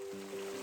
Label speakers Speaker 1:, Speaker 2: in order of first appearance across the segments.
Speaker 1: Thank you.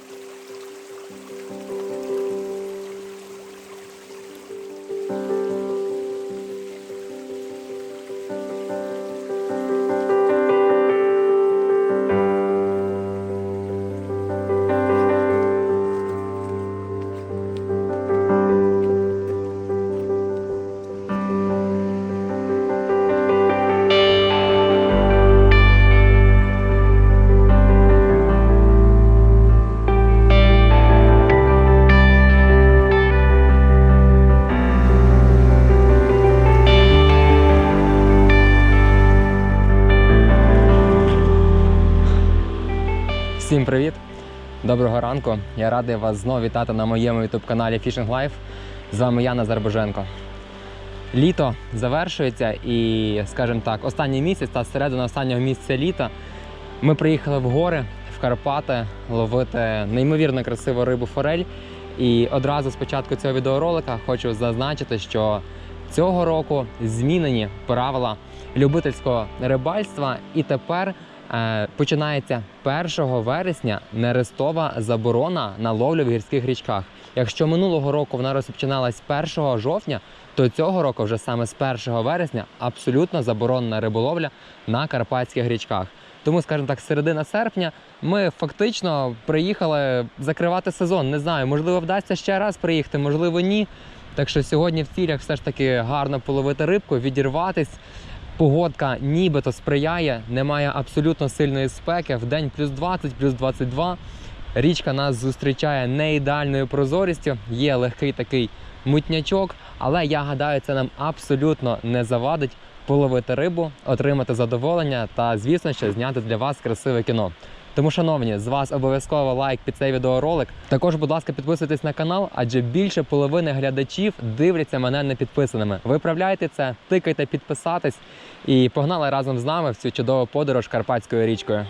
Speaker 1: Привіт! Доброго ранку! Я радий вас знову вітати на моєму youtube каналі Fishing Life. З вами я Назар Боженко. Літо завершується і, скажімо так, останній місяць та середина останнього місяця літа ми приїхали в гори, в Карпати ловити неймовірно красиву рибу форель. І одразу з початку цього відеоролика хочу зазначити, що цього року змінені правила любительського рибальства, і тепер починається 1 вересня нерестова заборона на ловлю в гірських річках. Якщо минулого року вона розпочиналась 1 жовтня, то цього року, вже саме з 1 вересня, абсолютно заборонена риболовля на карпатських річках. Тому, скажімо так, середина серпня ми фактично приїхали закривати сезон. Не знаю, можливо, вдасться ще раз приїхати, можливо, ні. Так що сьогодні в цілях все ж таки гарно половити рибку, відірватись. Погодка нібито сприяє, немає абсолютно сильної спеки. В день плюс 20, плюс 22. Річка нас зустрічає не ідеальною прозорістю, є легкий такий мутнячок, але я гадаю, це нам абсолютно не завадить половити рибу, отримати задоволення та, звісно, ще зняти для вас красиве кіно. Тому, шановні, з вас обов'язково лайк під цей відеоролик. Також, будь ласка, підписуйтесь на канал, адже більше половини глядачів дивляться мене непідписаними. Виправляйте це, тикайте підписатись і погнали разом з нами в цю чудову подорож Карпатською річкою.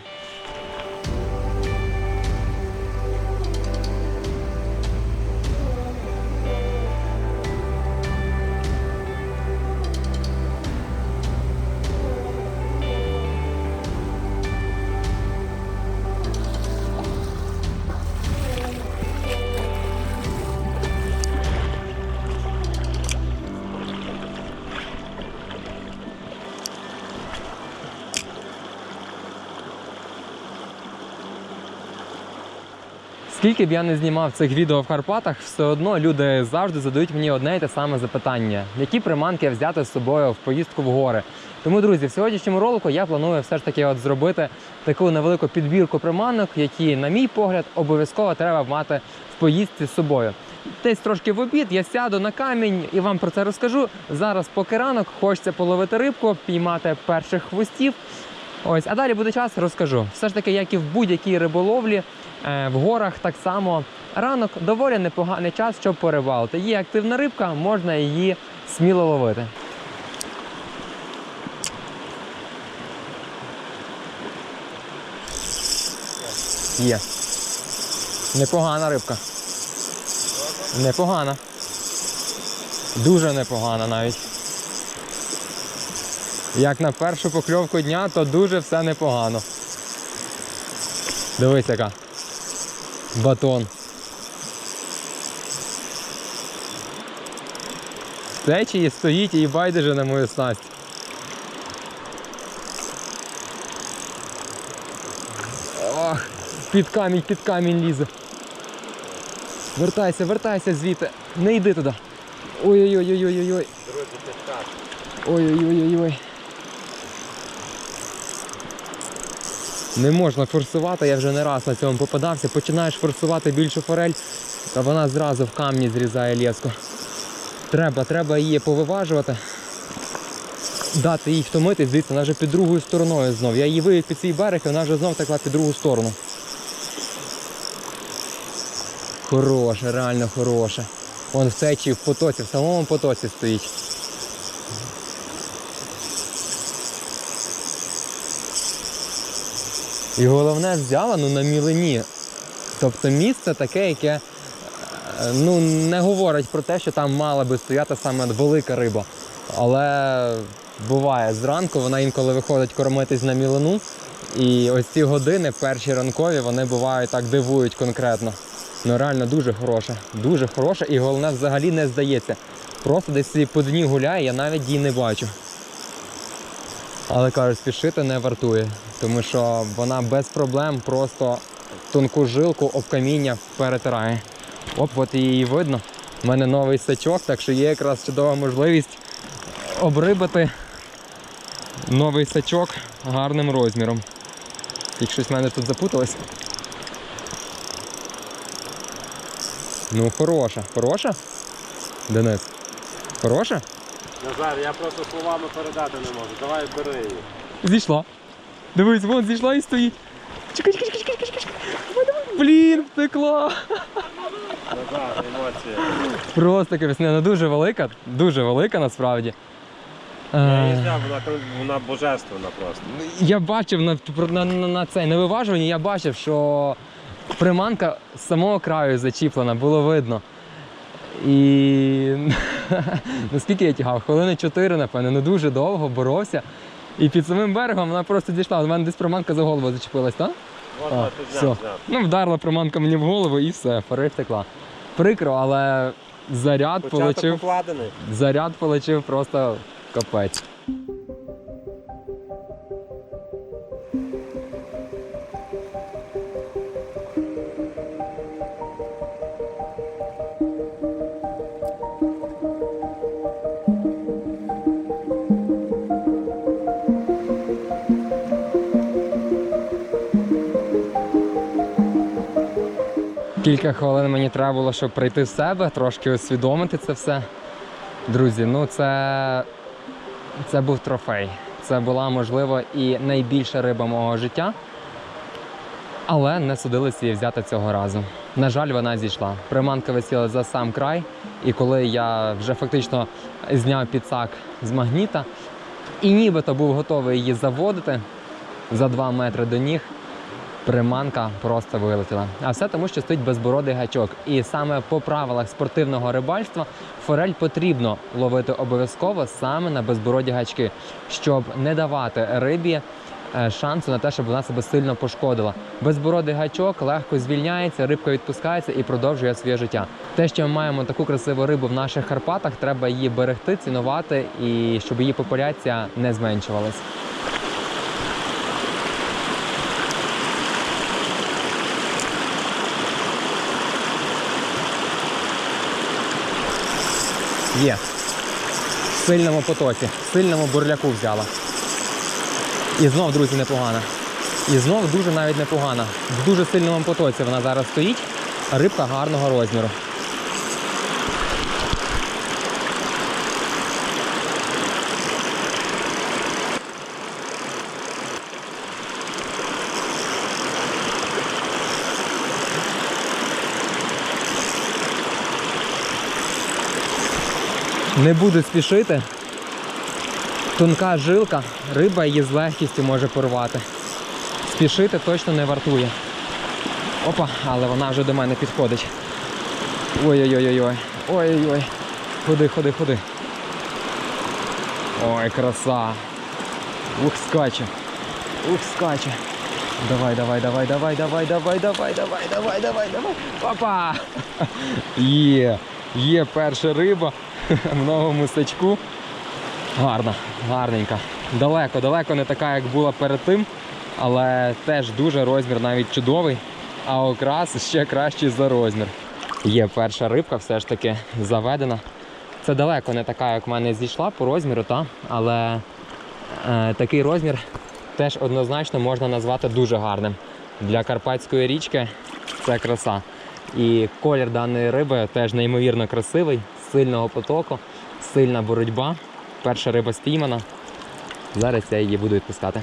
Speaker 1: Скільки б я не знімав цих відео в Карпатах, все одно люди завжди задають мені одне і те саме запитання: які приманки взяти з собою в поїздку в гори. Тому, друзі, в сьогоднішньому ролику я планую все ж таки от зробити таку невелику підбірку приманок, які, на мій погляд, обов'язково треба мати в поїздці з собою. Десь трошки в обід я сяду на камінь і вам про це розкажу. Зараз поки ранок, хочеться половити рибку, піймати перших хвостів. Ось, а далі буде час, розкажу. Все ж таки, як і в будь-якій риболовлі, в горах так само ранок доволі непоганий час, щоб порибалити. Є активна рибка, можна її сміло ловити. Є. Непогана рибка. Непогана. Дуже непогана навіть. Як на першу покльовку дня, то дуже все непогано. Дивись яка. Батон. В течії стоїть і байдуже на мою снасть. Ох, під камінь, під камінь лізе. Вертайся, вертайся звідти. Не йди туди. Ой-ой-ой-ой-ой-ой. Ой-ой-ой-ой-ой. Не можна форсувати, я вже не раз на цьому попадався. Починаєш форсувати більшу форель, та вона зразу в камні зрізає леску. Треба, треба її повиважувати, дати їй втомитись, дивіться, вона вже під другою стороною знов. Я її вивів під свій берег і вона вже знов текла під другу сторону. Хороше, реально хороше. Вон в течії, в потоці, в самому потоці стоїть. І головне взяла ну, на мілині. Тобто місце таке, яке е, ну, не говорить про те, що там мала би стояти саме велика риба. Але буває, зранку вона інколи виходить кормитись на мілину, І ось ці години, перші ранкові, вони бувають так дивують конкретно. Ну реально дуже хороша, дуже хороша і головне взагалі не здається. Просто десь по дні гуляє, я навіть її не бачу. Але кажуть, спішити не вартує, тому що вона без проблем просто тонку жилку об каміння перетирає. Оп, от її видно. У мене новий сачок, так що є якраз чудова можливість обрибати новий сачок гарним розміром. Тільки щось в мене тут запуталось. Ну, хороша. Хороша? Денис? Хороша?
Speaker 2: Назар, я просто словами передати не можу. Давай бери її.
Speaker 1: Зійшла. Дивись, вон зійшла і стоїть. Чекай, чекай, чекай, чекай, чекай. Давай, давай. Блін, втекла. Просто капець, дуже велика, дуже велика насправді.
Speaker 2: Я
Speaker 1: Е,
Speaker 2: вона, вона божественна просто.
Speaker 1: Я бачив на, на, на, на цей на виважуванні, я бачив, що приманка з самого краю зачіплена, було видно. І наскільки я тягав? Хвилини 4, напевно, не дуже довго боровся. І під самим берегом вона просто дійшла. У мене десь проманка за голову зачепилась, так?
Speaker 2: Можна
Speaker 1: А, все.
Speaker 2: зняв, зняв.
Speaker 1: Ну, вдарила проманка мені в голову і все, фори втекла. Прикро, але заряд
Speaker 2: Початок
Speaker 1: полечив.
Speaker 2: покладений.
Speaker 1: Заряд полечив просто капець. Кілька хвилин мені треба було, щоб прийти в себе, трошки усвідомити це все. Друзі, ну це, це був трофей. Це була, можливо, і найбільша риба мого життя. Але не судилися її взяти цього разу. На жаль, вона зійшла. Приманка висіла за сам край, і коли я вже фактично зняв підсак з магніта і нібито був готовий її заводити за 2 метри до ніг, приманка просто вилетіла. А все тому, що стоїть безбородий гачок. І саме по правилах спортивного рибальства форель потрібно ловити обов'язково саме на безбороді гачки, щоб не давати рибі е, шансу на те, щоб вона себе сильно пошкодила. Безбородий гачок легко звільняється, рибка відпускається і продовжує своє життя. Те, що ми маємо таку красиву рибу в наших Карпатах, треба її берегти, цінувати і щоб її популяція не зменшувалась. Є. В сильному потоці, в сильному бурляку взяла. І знов, друзі, непогана. І знов дуже навіть непогана. В дуже сильному потоці вона зараз стоїть, рибка гарного розміру. Не буду спішити. Тонка жилка, риба її з легкістю може порвати. Спішити точно не вартує. Опа, але вона вже до мене підходить. Ой-ой-ой-ой. Ой-ой-ой. Ходи, ходи, ходи. Ой, краса. Ух, скаче. Ух, скаче. Давай, давай, давай, давай, давай, давай, давай, давай, давай, давай, давай. Опа! Є, є перша риба в новому сачку. Гарна, гарненька. Далеко, далеко не така, як була перед тим, але теж дуже розмір навіть чудовий, а окрас ще кращий за розмір. Є перша рибка, все ж таки заведена. Це далеко не така, як в мене зійшла по розміру, та? але е, такий розмір теж однозначно можна назвати дуже гарним. Для карпатської річки це краса. І колір даної риби теж неймовірно красивий, сильного потоку, сильна боротьба. Перша риба спіймана. Зараз я її буду відпускати.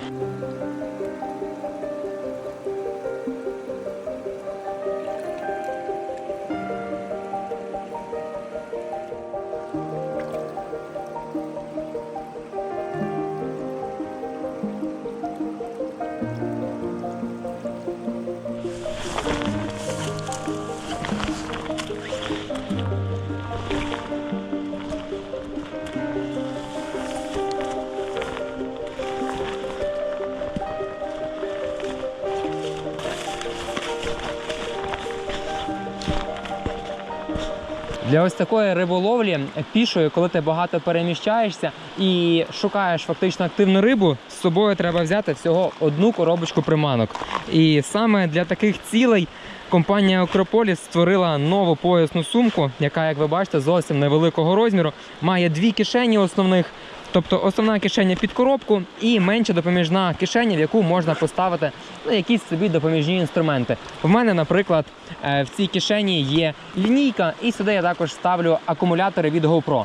Speaker 1: Для ось такої риболовлі пішою, коли ти багато переміщаєшся і шукаєш фактично активну рибу, з собою треба взяти всього одну коробочку приманок. І саме для таких цілей компанія Акрополіс створила нову поясну сумку, яка, як ви бачите, зовсім невеликого розміру, має дві кишені основних. Тобто основна кишеня під коробку і менша допоміжна кишеня, в яку можна поставити ну, якісь собі допоміжні інструменти. В мене, наприклад, е, в цій кишені є лінійка, і сюди я також ставлю акумулятори від GoPro.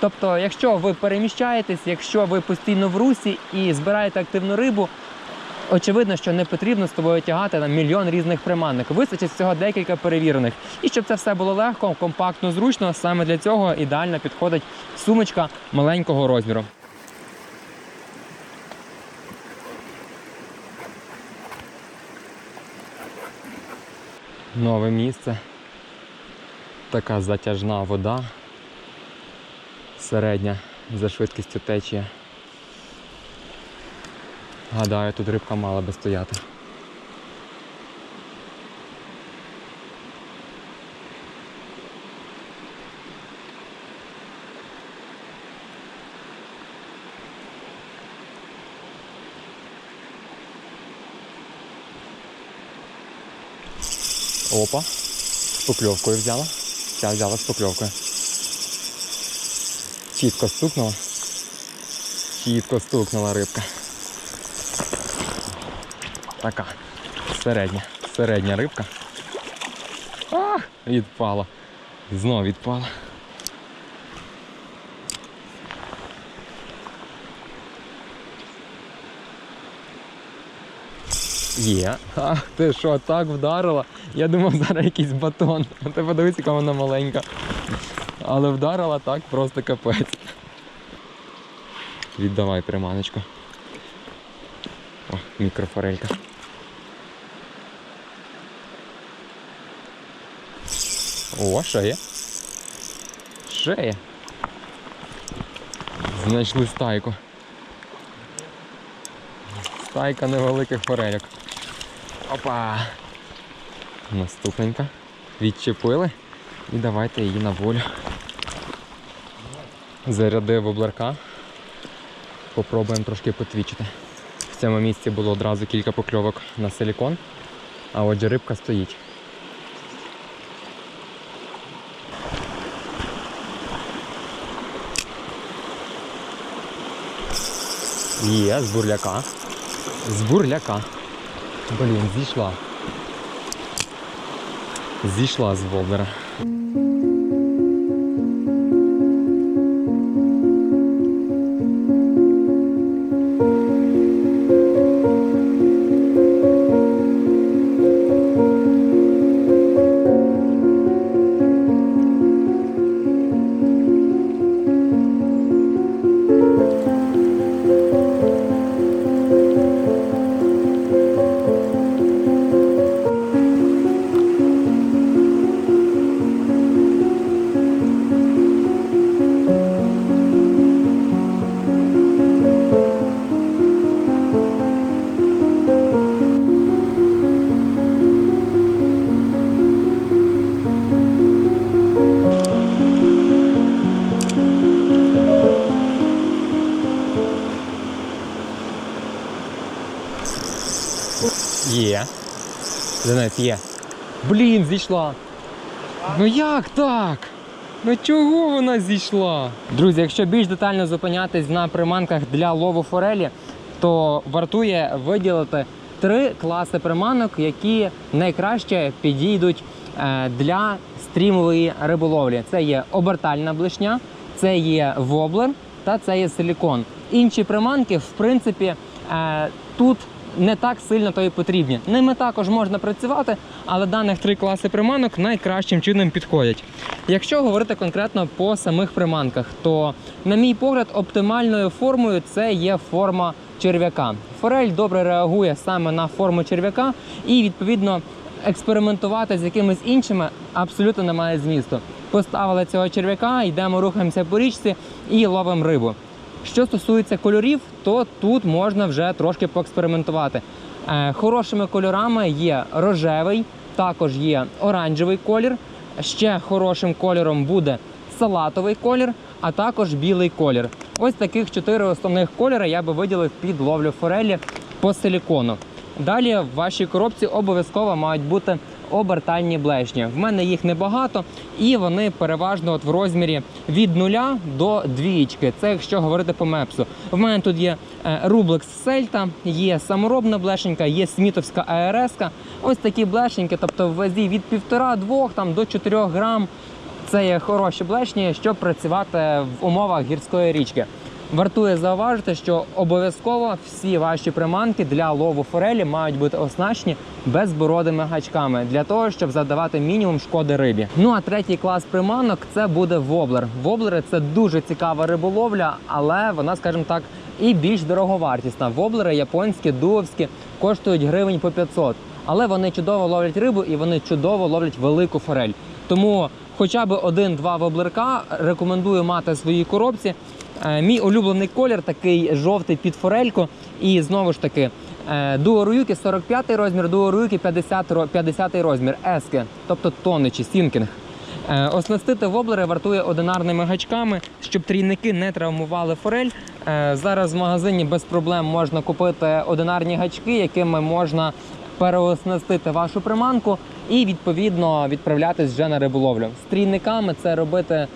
Speaker 1: Тобто, якщо ви переміщаєтесь, якщо ви постійно в русі і збираєте активну рибу, очевидно, що не потрібно з тобою тягати на мільйон різних приманок. Вистачить всього декілька перевірених. І щоб це все було легко, компактно, зручно, саме для цього ідеально підходить сумочка маленького розміру. Нове місце. Така затяжна вода. Середня за швидкістю течії. Гадаю, тут рибка мала би стояти. Опа, з покльовкою взяла. Ця взяла з покльовкою. Чітко стукнула. Чітко стукнула рибка. Така. Середня. Середня рибка. Ах, відпала. Знов відпала. Є. Ах, ти що, так вдарила? Я думав, зараз якийсь батон. Ти подивись, яка вона маленька. Але вдарила так просто капець. Віддавай приманочку. Мікрофорелька. О. Ще є. Знайшли стайку. Стайка невеликих форельок. Опа! Наступненька. Відчепили і давайте її на волю. Зарядив воблерка. Попробуємо трошки потвічити. Цьому місці було одразу кілька покльовок на силікон, а отже рибка стоїть. Є, з бурляка. З бурляка. Блін, зійшла. Зійшла з воблера. Денис, є. Блін, зійшла. Ну як так? Ну чого вона зійшла? Друзі, якщо більш детально зупинятись на приманках для лову форелі, то вартує виділити три класи приманок, які найкраще підійдуть е, для стрімової риболовлі. Це є обертальна блишня, це є воблер та це є силікон. Інші приманки, в принципі, е, тут не так сильно то і потрібні. Ними також можна працювати, але даних три класи приманок найкращим чином підходять. Якщо говорити конкретно по самих приманках, то, на мій погляд, оптимальною формою це є форма черв'яка. Форель добре реагує саме на форму черв'яка і відповідно експериментувати з якимись іншими абсолютно немає змісту. Поставили цього черв'яка, йдемо, рухаємося по річці і ловимо рибу. Що стосується кольорів, то тут можна вже трошки поекспериментувати. Е, Хорошими кольорами є рожевий, також є оранжевий колір, Ще хорошим кольором буде салатовий колір, а також білий колір. Ось таких чотири основних кольори я би виділив під ловлю форелі по силікону. Далі в вашій коробці обов'язково мають бути обертальні блешні. В мене їх небагато, і вони переважно от в розмірі від нуля до двічки. Це якщо говорити по мепсу. В мене тут є е, Rublex Сельта, є саморобна блешенька, є смітовська АРС. Ось такі блешеньки, тобто в вазі від 1,5-2 до 4 грам. Це є хороші блешні, щоб працювати в умовах гірської річки. Вартує зауважити, що обов'язково всі ваші приманки для лову форелі мають бути оснащені безбородими гачками для того, щоб завдавати мінімум шкоди рибі. Ну а третій клас приманок це буде воблер. Воблери це дуже цікава риболовля, але вона, скажімо так, і більш дороговартісна. Воблери японські, дуовські коштують гривень по 500. Але вони чудово ловлять рибу і вони чудово ловлять велику форель. Тому хоча б один-два воблерка рекомендую мати в своїй коробці. Е, Мій улюблений колір такий жовтий під форельку. І знову ж таки, е, дуо 45 розмір, дуо Руюки 50, 50 розмір, ески, тобто тоничі, сінкінг. Е, Оснастити воблери вартує одинарними гачками, щоб трійники не травмували форель. Е, Зараз в магазині без проблем можна купити одинарні гачки, якими можна переоснастити вашу приманку і відповідно відправлятись вже на риболовлю. З трійниками це робити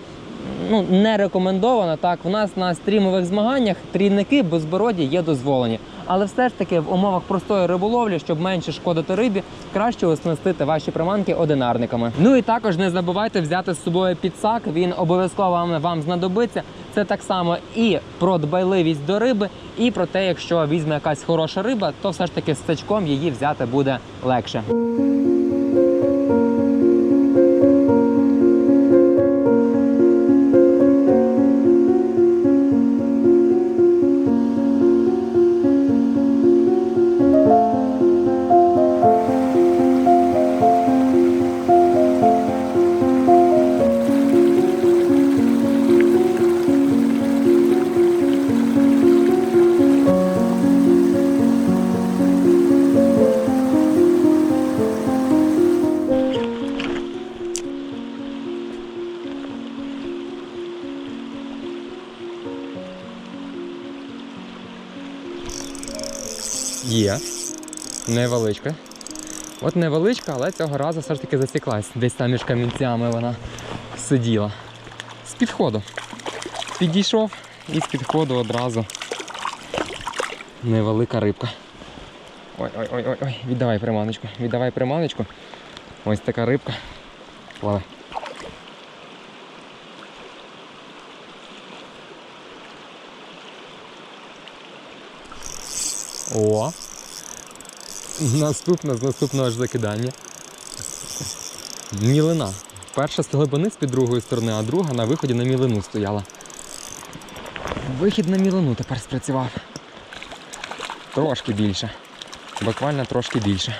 Speaker 1: ну, не рекомендовано. Так, у нас на стрімових змаганнях трійники безбороді є дозволені. Але все ж таки в умовах простої риболовлі, щоб менше шкодити рибі, краще оснастити ваші приманки одинарниками. Ну і також не забувайте взяти з собою підсак. Він обов'язково вам, вам знадобиться. Це так само і про дбайливість до риби, і про те, якщо візьме якась хороша риба, то все ж таки з сачком її взяти буде легше. Невеличка. От невеличка, але цього разу все ж таки засіклась. Десь там між камінцями вона сиділа. З підходу. Підійшов і з підходу одразу невелика рибка. Ой, ой, віддавай приманочку, віддавай приманочку. Ось така рибка. Плавай. О! Наступна з наступного ж закидання. Мілина. Перша з глибини з-під другої сторони, а друга на виході на мілину стояла. Вихід на мілину тепер спрацював. Трошки більше. Буквально трошки більше.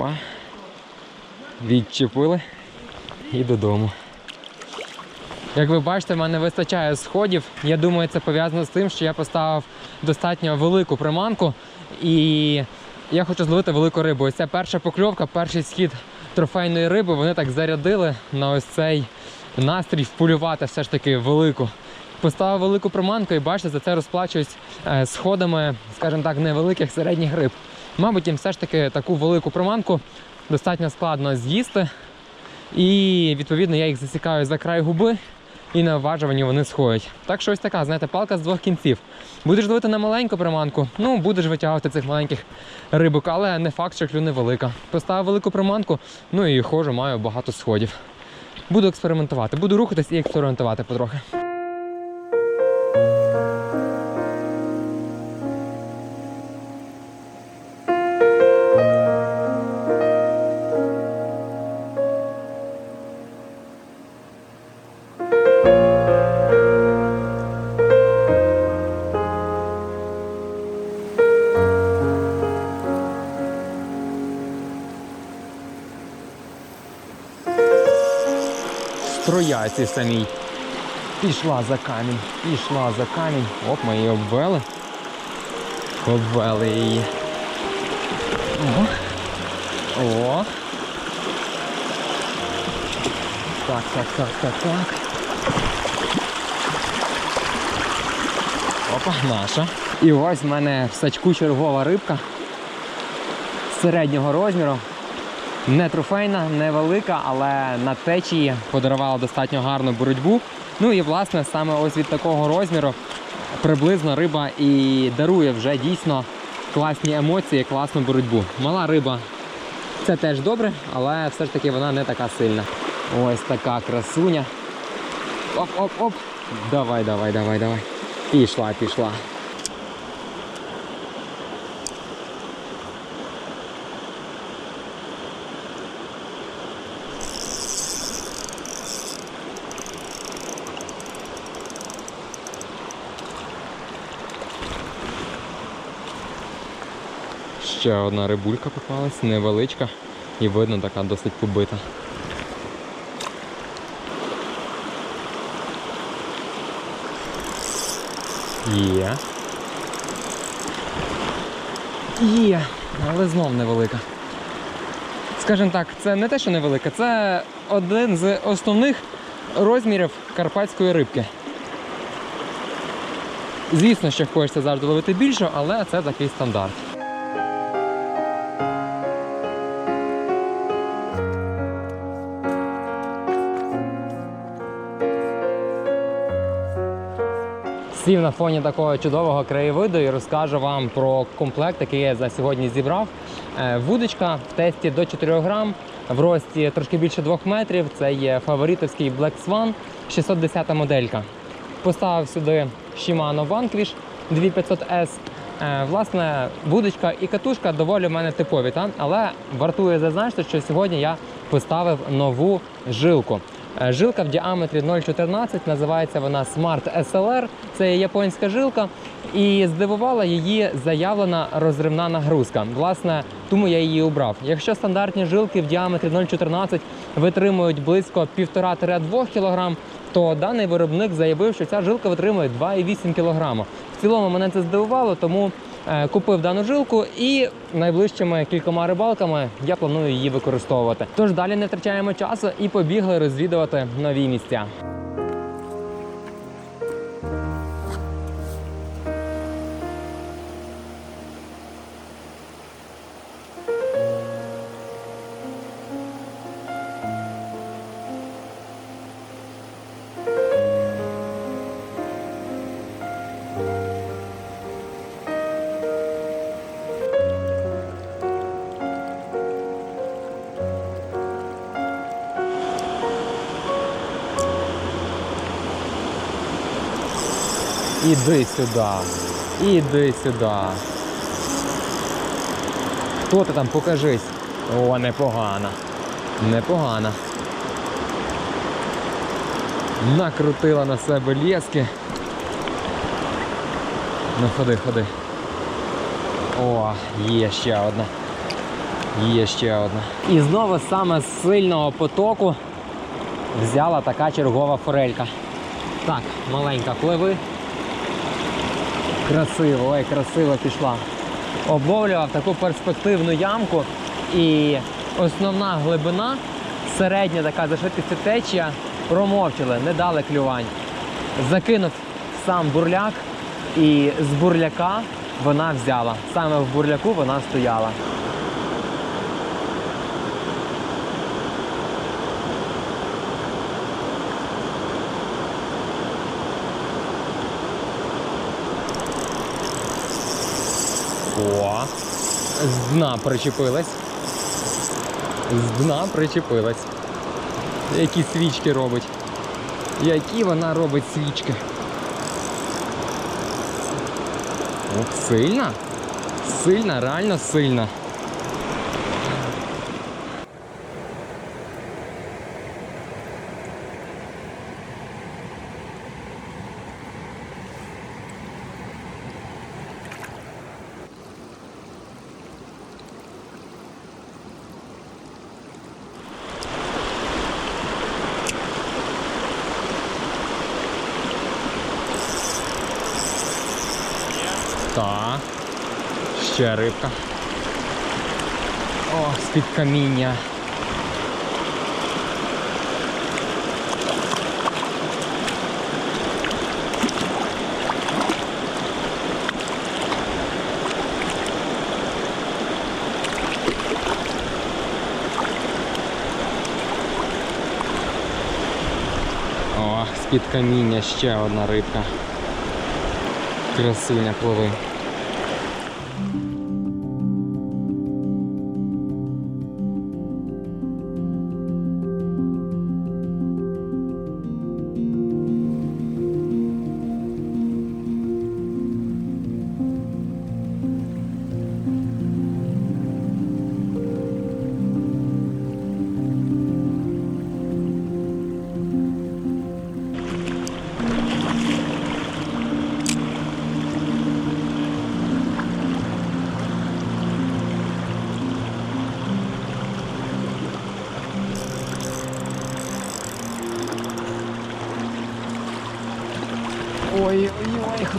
Speaker 1: Опа. Відчепили і додому. Як ви бачите, в мене вистачає сходів. Я думаю, це пов'язано з тим, що я поставив достатньо велику приманку і я хочу зловити велику рибу. Ось ця перша покльовка, перший схід трофейної риби, вони так зарядили на ось цей настрій вполювати все ж таки велику. Поставив велику приманку і бачите, за це розплачуюсь е, сходами, скажімо так, невеликих середніх риб. Мабуть, їм все ж таки таку велику приманку достатньо складно з'їсти. І відповідно я їх засікаю за край губи і на обважуванні вони сходять. Так що ось така, знаєте, палка з двох кінців. Будеш ловити на маленьку приманку, ну будеш витягувати цих маленьких рибок, але не факт, що клюне велика. Поставив велику приманку, ну і ходжу, маю багато сходів. Буду експериментувати, буду рухатись і експериментувати потрохи. Трояці самій. Пішла за камінь, пішла за камінь. Оп, ми її обвели. Обвели її. О. О. Так, так, так, так, так. Опа, наша. І ось в мене в сачку чергова рибка середнього розміру. Не трофейна, не велика, але на течії подарувала достатньо гарну боротьбу. Ну і власне саме ось від такого розміру приблизно риба і дарує вже дійсно класні емоції, класну боротьбу. Мала риба це теж добре, але все ж таки вона не така сильна. Ось така красуня. Оп-оп-оп. Давай, давай, давай, давай. Пішла, пішла. Ще одна рибулька попалась, невеличка і видно така досить побита. Є. Є, але знов невелика. Скажімо так, це не те, що невелика, це один з основних розмірів карпатської рибки. Звісно, що хочеться завжди ловити більше, але це такий стандарт. Сів на фоні такого чудового краєвиду і розкажу вам про комплект, який я за сьогодні зібрав. Е, Вудочка в тесті до 4 грам, в рості трошки більше 2 метрів. Це є фаворитовський Black Swan 610 моделька. Поставив сюди Shimano Vanquish 2500S. Е, Власне, вудочка і катушка доволі в мене типові, та? але вартує зазначити, що сьогодні я поставив нову жилку. Е, Жилка в діаметрі 0,14, називається вона Smart SLR. Це японська жилка. І здивувала її заявлена розривна нагрузка. Власне, тому я її обрав. Якщо стандартні жилки в діаметрі 0,14 витримують близько 1,5-2 кг, то даний виробник заявив, що ця жилка витримує 2,8 кг. В цілому мене це здивувало, тому купив дану жилку і найближчими кількома рибалками я планую її використовувати. Тож далі не втрачаємо часу і побігли розвідувати нові місця. Іди сюди. Іди сюди. Хто ти там покажись? О, непогана. Непогана. Накрутила на себе лески. Ну ходи, ходи. О, є ще одна. Є ще одна. І знову саме з сильного потоку взяла така чергова форелька. Так, маленька, пливи. Красиво, ой, красиво пішла. Обловлював таку перспективну ямку і основна глибина, середня така за швидкістю течія, промовчили, не дали клювань. Закинув сам бурляк і з бурляка вона взяла. Саме в бурляку вона стояла. О, з дна причепилась. З дна причепилась. Які свічки робить. Які вона робить свічки. Ох, сильна. Сильна, реально сильна. Ще рибка. О, з-під каміння. О, з-під каміння ще одна рибка. Красуня пливи.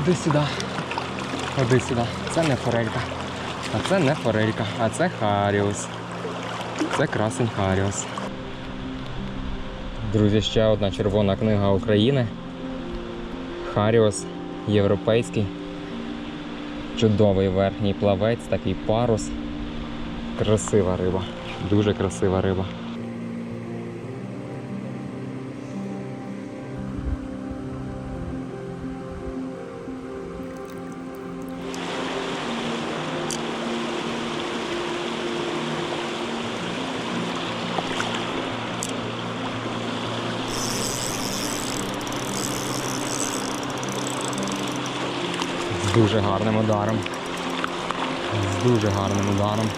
Speaker 1: Ой-ой-ой, сюди. Ходи сюди. Це не форелька. А це не форелька, а це Харіус. Це красень Харіус. Друзі, ще одна червона книга України. Харіус європейський. Чудовий верхній плавець, такий парус. Красива риба. Дуже красива риба. З дуже гарним ударом. З дуже гарним ударом.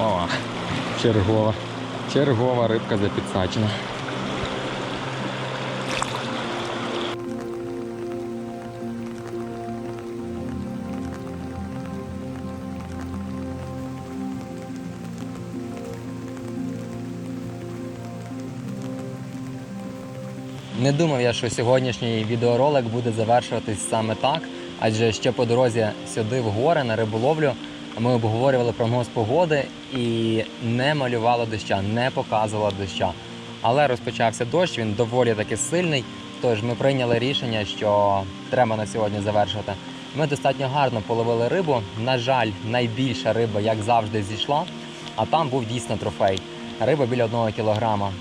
Speaker 1: О, чергова. Чергова рибка запідсачена. Не думав я, що сьогоднішній відеоролик буде завершуватись саме так, адже ще по дорозі сюди в гори на риболовлю ми обговорювали прогноз погоди і не малювало доща, не показувало доща. Але розпочався дощ, він доволі таки сильний. Тож ми прийняли рішення, що треба на сьогодні завершувати. Ми достатньо гарно половили рибу. На жаль, найбільша риба, як завжди, зійшла, а там був дійсно трофей. Риба біля одного кілограма.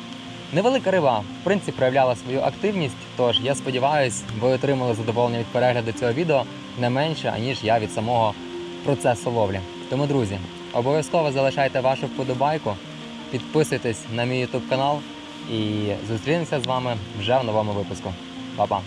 Speaker 1: Невелика риба, в принципі, проявляла свою активність. Тож я сподіваюся, ви отримали задоволення від перегляду цього відео не менше, аніж я від самого процесу ловлі. Тому, друзі, обов'язково залишайте вашу вподобайку, підписуйтесь на мій YouTube канал і зустрінемося з вами вже в новому випуску. Па-па!